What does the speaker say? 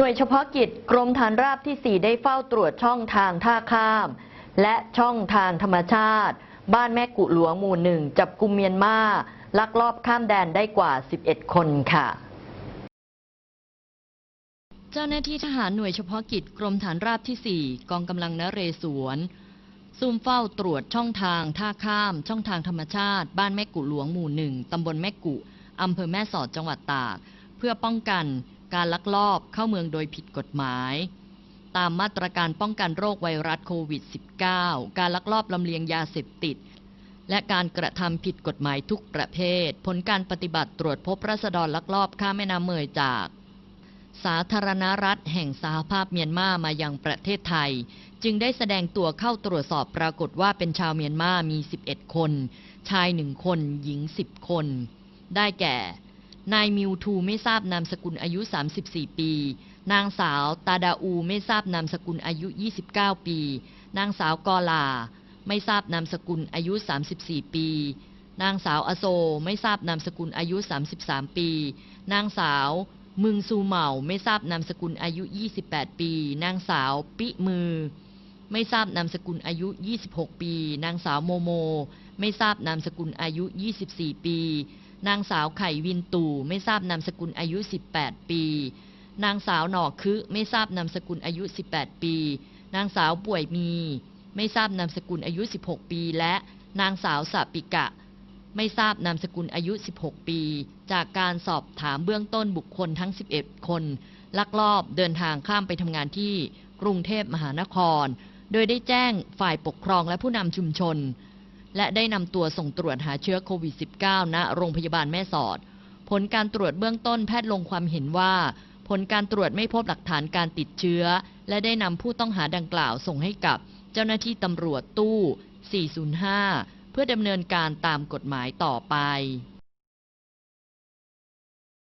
หน่วยเฉพาะกิจกรมฐานราบที่ 4 ได้เฝ้าตรวจช่องทางท่าข้าม และช่องทางธรรมชาติ บ้านแม่กุหลวงหมู่หนึ่งจับกุมเมียนมาลักลอบข้ามแดนได้กว่า 11 คนค่ะ เจ้าหน้าที่ทหารหน่วยเฉพาะกิจกรมฐานราบที่ 4 กองกำลังนเรศวรซุ่มเฝ้าตรวจช่องทางท่าข้าม ช่องทางธรรมชาติ บ้านแม่กุหลวงหมู่หนึ่งตำบลแม่กุอำเภอแม่สอดจังหวัดตาก เพื่อป้องกัน การลักลอบเข้าเมืองโดยผิดกฎหมาย ตามมาตรการป้องกันโรคไวรัสโควิด -19 การลักลอบลำเลียงยาเสพติด และการกระทำผิดกฎหมายทุกประเภท ผลการปฏิบัติตรวจพบรัษฎรลักลอบข้ามแม่น้ำเมยจาก สาธารณรัฐแห่งสหภาพเมียนมามายังประเทศไทย จึงได้แสดงตัวเข้าตรวจสอบปรากฏว่าเป็นชาวเมียนมามี 11 คน ชาย 1 คน หญิง 10 คน ได้แก่ นายมิวทูไม่ทราบนามสกุลอายุ 34 ปี นางสาวตาดาอูไม่ทราบนามสกุลอายุ 29 ปี นางสาวกอลา ไม่ทราบนามสกุลอายุ 34 ปี นางสาวอโซไม่ทราบนามสกุลอายุ 33 ปี นางสาวมึงซูเหมาไม่ทราบนามสกุลอายุ 28 ปี นางสาวปิมือ ไม่ทราบนามสกุลอายุ 26 ปี นางสาวโมโม ไม่ทราบนามสกุลอายุ 24 ปี นางสาวไข่วินตู่ไม่ทราบนามสกุลอายุ 18 ปี นางสาวหนอกคือ ไม่ทราบนามสกุลอายุ 18 ปี นางสาวป่วยมี ไม่ทราบนามสกุลอายุ 16 ปี และนางสาวสปิกะ ไม่ทราบนามสกุลอายุ 16 ปี จากการสอบถามเบื้องต้นบุคคลทั้ง 11 คน ลักลอบเดินทางข้ามไปทำงานที่กรุงเทพมหานคร โดยได้แจ้งฝ่ายปกครองและผู้นำชุมชน และได้นำตัวส่งตรวจหาเชื้อโควิด -19 ณโรงพยาบาลแม่สอด ผลการตรวจเบื้องต้นแพทย์ลงความเห็นว่า ผลการตรวจไม่พบหลักฐานการติดเชื้อ และได้นำผู้ต้องหาดังกล่าวส่งให้กับเจ้าหน้าที่ตำรวจตู้ 405 เพื่อดำเนินการตามกฎหมายต่อไป